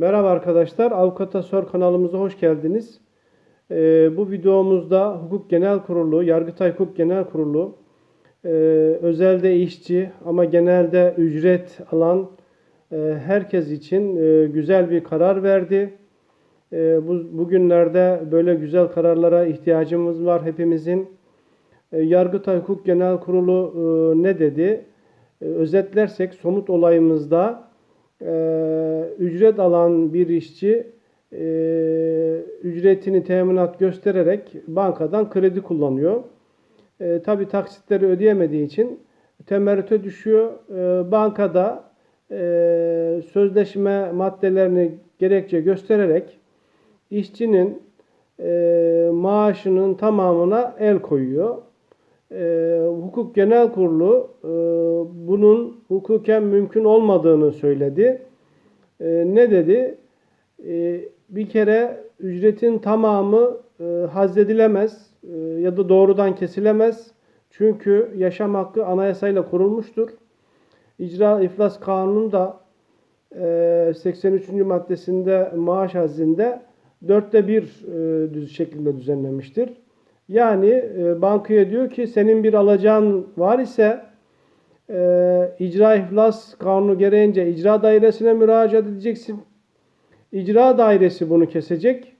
Merhaba arkadaşlar, Avukata Sor kanalımıza hoş geldiniz. Ee, bu videomuzda Hukuk Genel Kurulu, Yargıtay Hukuk Genel Kurulu, e, özelde işçi ama genelde ücret alan e, herkes için e, güzel bir karar verdi. E, bu, bugünlerde böyle güzel kararlara ihtiyacımız var hepimizin. E, Yargıtay Hukuk Genel Kurulu e, ne dedi? E, özetlersek somut olayımızda e, ücret alan bir işçi e, ücretini teminat göstererek bankadan kredi kullanıyor. E, Tabi taksitleri ödeyemediği için temerrüte düşüyor. E, bankada e, sözleşme maddelerini gerekçe göstererek işçinin e, maaşının tamamına el koyuyor. E, Hukuk Genel Kurulu e, bunun hukuken mümkün olmadığını söyledi. E, ne dedi? E, bir kere ücretin tamamı e, hazzedilemez e, ya da doğrudan kesilemez. Çünkü yaşam hakkı anayasayla kurulmuştur. İcra İflas Kanunu da e, 83. maddesinde maaş hazzinde dörtte bir e, düz şeklinde düzenlemiştir. Yani e, bankaya diyor ki senin bir alacağın var ise e, icra iflas kanunu gereğince icra dairesine müracaat edeceksin. İcra dairesi bunu kesecek.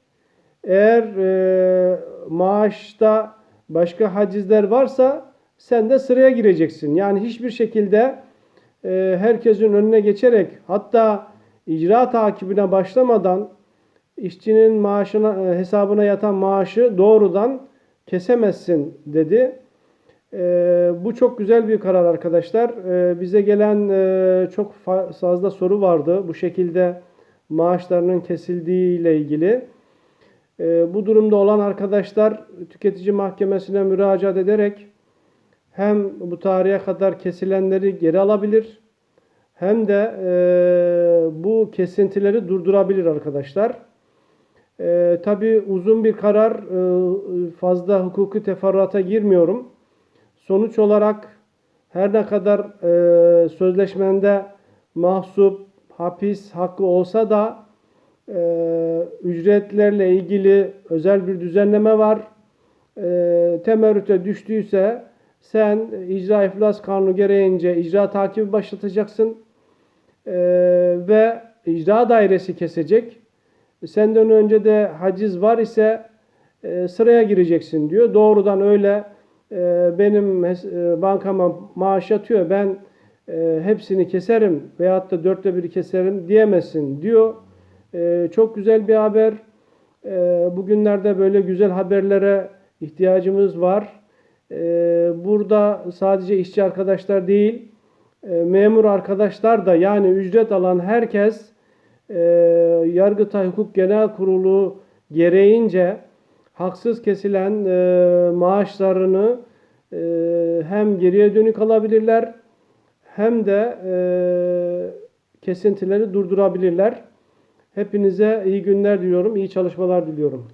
Eğer e, maaşta başka hacizler varsa sen de sıraya gireceksin. Yani hiçbir şekilde e, herkesin önüne geçerek hatta icra takibine başlamadan işçinin maaşına e, hesabına yatan maaşı doğrudan kesemezsin dedi. E, bu çok güzel bir karar arkadaşlar. E, bize gelen e, çok fa- fazla soru vardı bu şekilde maaşlarının kesildiği ile ilgili. E, bu durumda olan arkadaşlar tüketici mahkemesine müracaat ederek hem bu tarihe kadar kesilenleri geri alabilir hem de e, bu kesintileri durdurabilir arkadaşlar. E, tabii uzun bir karar, e, fazla hukuki teferruata girmiyorum. Sonuç olarak her ne kadar e, sözleşmende mahsup, hapis hakkı olsa da e, ücretlerle ilgili özel bir düzenleme var. E, temerrüte düştüyse sen icra iflas kanunu gereğince icra takibi başlatacaksın E, ve icra dairesi kesecek. Senden önce de haciz var ise e, sıraya gireceksin diyor. Doğrudan öyle benim hes- e, bankama maaş yatıyor ben e, hepsini keserim veyahut da dörtte biri keserim diyemezsin diyor. E, çok güzel bir haber. E, bugünlerde böyle güzel haberlere ihtiyacımız var. Burada sadece işçi arkadaşlar değil, e, memur arkadaşlar da yani ücret alan herkes Yargıtay Hukuk Genel Kurulu gereğince haksız kesilen e, maaşlarını e, hem geriye dönük alabilirler hem de e, kesintileri durdurabilirler. Hepinize iyi günler diliyorum, iyi çalışmalar diliyorum.